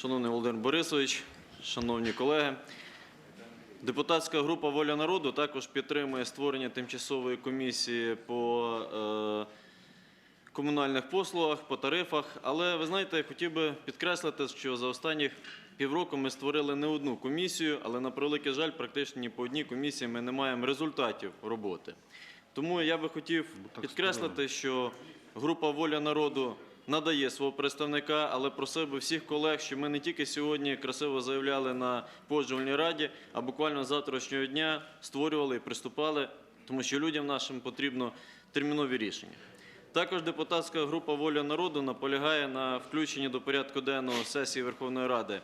Шановний Володимир Борисович, шановні колеги, депутатська група Воля народу також підтримує створення тимчасової комісії по е, комунальних послугах, по тарифах. Але ви знаєте, я хотів би підкреслити, що за останніх півроку ми створили не одну комісію, але на превеликий жаль, практично ні по одній комісії ми не маємо результатів роботи. Тому я би хотів підкреслити, що група Воля народу надає свого представника, але просив би всіх колег, що ми не тільки сьогодні красиво заявляли на погоджувальній раді, а буквально завтрашнього дня створювали і приступали, тому що людям нашим потрібно термінові рішення. Також депутатська група Воля народу наполягає на включенні до порядку денного сесії Верховної Ради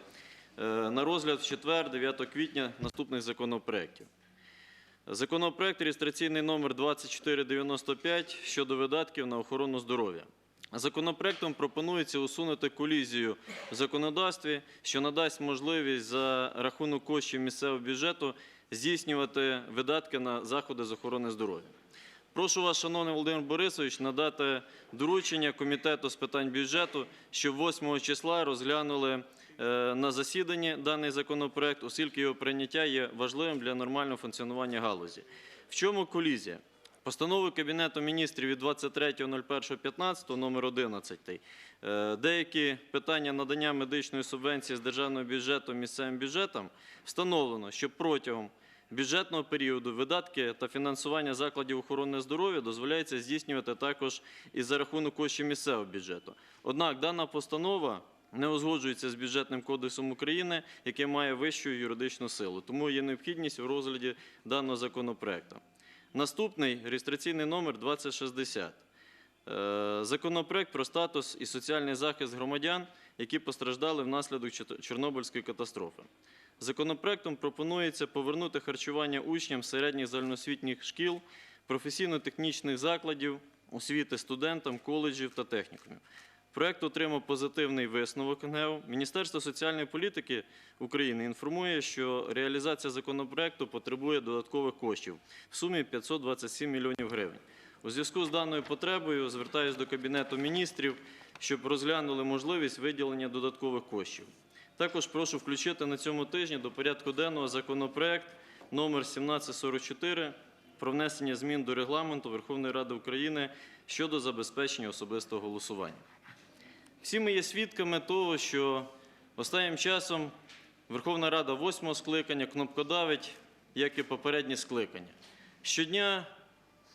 е, на розгляд в четвер, 9 квітня, наступних законопроєктів. Законопроект реєстраційний номер 2495 щодо видатків на охорону здоров'я. Законопроектом пропонується усунути колізію в законодавстві, що надасть можливість за рахунок коштів місцевого бюджету здійснювати видатки на заходи з охорони здоров'я. Прошу вас, шановний Володимир Борисович, надати доручення Комітету з питань бюджету, щоб 8 числа розглянули е, на засіданні даний законопроект, оскільки його прийняття є важливим для нормального функціонування галузі. В чому колізія? Постановою Кабінету міністрів від 23.01.15 номер 11 е, деякі питання надання медичної субвенції з державного бюджету місцевим бюджетам встановлено, що протягом бюджетного періоду видатки та фінансування закладів охорони здоров'я дозволяється здійснювати також і за рахунок коштів місцевого бюджету. Однак дана постанова не узгоджується з бюджетним кодексом України, який має вищу юридичну силу. Тому є необхідність у розгляді даного законопроекту. Наступний реєстраційний номер 2060. Е, Законопроект про статус і соціальний захист громадян, які постраждали внаслідок Чорнобильської катастрофи. Законопроектом пропонується повернути харчування учням середніх загальноосвітніх шкіл, професійно-технічних закладів, освіти студентам, коледжів та технікумів. Проект отримав позитивний висновок ГНЕУ. Міністерство соціальної політики України інформує, що реалізація законопроекту потребує додаткових коштів в сумі 527 мільйонів гривень. У зв'язку з даною потребою звертаюся до Кабінету міністрів, щоб розглянули можливість виділення додаткових коштів. Також прошу включити на цьому тижні до порядку денного законопроект номер 1744 про внесення змін до регламенту Верховної Ради України щодо забезпечення особистого голосування. Всі ми є свідками того, що останнім часом Верховна Рада восьмого скликання кнопкодавить, як і попередні скликання. Щодня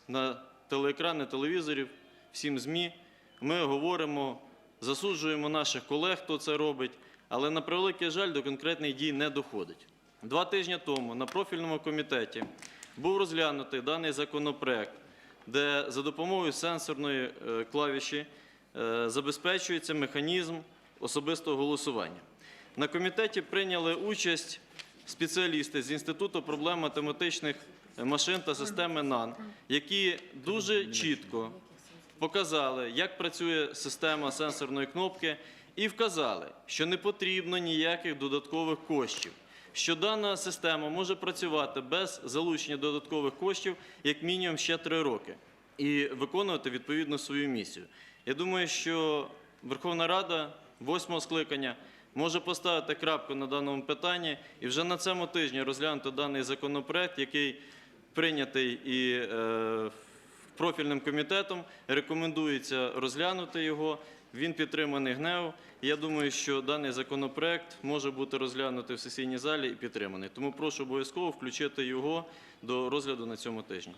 на телеекрани телевізорів, всім ЗМІ ми говоримо, засуджуємо наших колег, хто це робить, але на превеликий жаль до конкретних дій не доходить. Два тижні тому на профільному комітеті був розглянутий даний законопроект, де за допомогою сенсорної е, клавіші забезпечується механізм особистого голосування. На комітеті прийняли участь спеціалісти з Інституту проблем математичних машин та системи НАН, які дуже чітко показали, як працює система сенсорної кнопки, і вказали, що не потрібно ніяких додаткових коштів. Що дана система може працювати без залучення додаткових коштів як мінімум ще три роки і виконувати відповідно свою місію. Я думаю, що Верховна Рада восьмого скликання може поставити крапку на даному питанні і вже на цьому тижні розглянути даний законопроект, який прийнятий і е, профільним комітетом. Рекомендується розглянути його. Він підтриманий ГНЕУ. Я думаю, що даний законопроект може бути розглянутий в сесійній залі і підтриманий. Тому прошу обов'язково включити його до розгляду на цьому тижні.